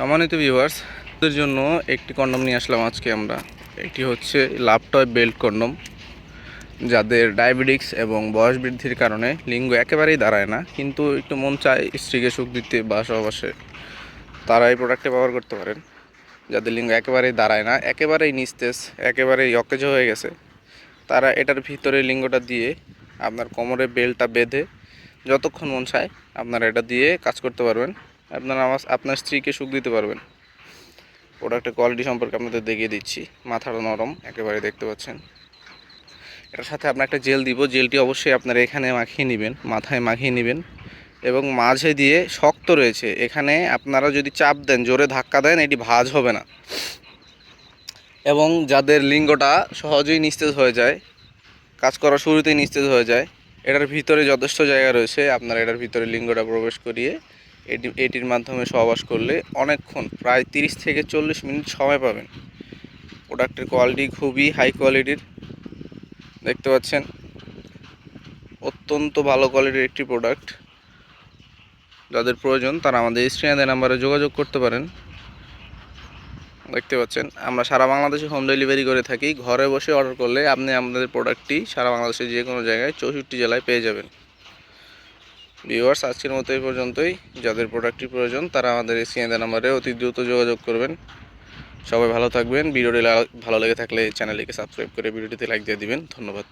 সম্মানিত ভিউয়ার্স এর জন্য একটি কন্ডম নিয়ে আসলাম আজকে আমরা। এটি হচ্ছে লাপটপ বেল্ট কন্ডম যাদের ডায়াবেটিক্স এবং বয়স বৃদ্ধির কারণে লিঙ্গ একেবারেই দাঁড়ায় না, কিন্তু একটু মন চায় স্ত্রীকে সুখ দিতে বা সহবাসে তারা এই প্রোডাক্টটি ব্যবহার করতে পারেন। যাদের লিঙ্গ একেবারেই দাঁড়ায় না, একেবারেই নিস্তেজ, একেবারেই অকেজ হয়ে গেছে, তারা এটার ভিতরে লিঙ্গটা দিয়ে আপনার কোমরে বেল্টটা বেঁধে যতক্ষণ মন চায় আপনারা এটা দিয়ে কাজ করতে পারবেন। আপনারা আমার আপনার স্ত্রীকে সুখ দিতে পারবেন। প্রোডাক্টের কোয়ালিটি সম্পর্কে আপনাদের দেখিয়ে দিচ্ছি। মাথাটা নরম, একেবারে দেখতে পাচ্ছেন। এটার সাথে আপনার একটা জেল দিব। জেলটি অবশ্যই আপনারা এখানে মাখিয়ে নেবেন, মাথায় মাখিয়ে নেবেন এবং মাঝে দিয়ে শক্ত রয়েছে। এখানে আপনারা যদি চাপ দেন, জোরে ধাক্কা দেন, এটি ভাজ হবে না। এবং যাদের লিঙ্গটা সহজেই নিস্তেজ হয়ে যায়, কাজ করার শুরুতেই নিস্তেজ হয়ে যায়, এটার ভিতরে যথেষ্ট জায়গা রয়েছে। আপনারা এটার ভিতরে লিঙ্গটা প্রবেশ করিয়ে এটি, এটির মাধ্যমে সহবাস করলে অনেকক্ষণ, প্রায় তিরিশ থেকে চল্লিশ মিনিট সময় পাবেন। প্রোডাক্টের কোয়ালিটি খুবই হাই কোয়ালিটির, দেখতে পাচ্ছেন? অত্যন্ত ভালো কোয়ালিটির একটি প্রোডাক্ট। যাদের প্রয়োজন তারা আমাদের স্ক্রিনে নাম্বারে যোগাযোগ করতে পারেন। দেখতে পাচ্ছেন? আমরা সারা বাংলাদেশে হোম ডেলিভারি করে থাকি। ঘরে বসে অর্ডার করলে আপনি আমাদের প্রোডাক্টটি সারা বাংলাদেশের যে কোনো জায়গায় চৌষট্টি জেলায় পেয়ে যাবেন। ভিউয়ার্স আজকের মতো এই পর্যন্তই। যাদের প্রোডাক্টটি প্রয়োজন, তারা আমাদের স্ক্রিনে নাম্বারে অতি দ্রুত যোগাযোগ করবেন। সবাই ভালো থাকবেন। ভিডিওটি ভালো লেগে থাকলে চ্যানেলটিকে সাবস্ক্রাইব করে ভিডিওটিতে লাইক দিয়ে দিবেন। ধন্যবাদ।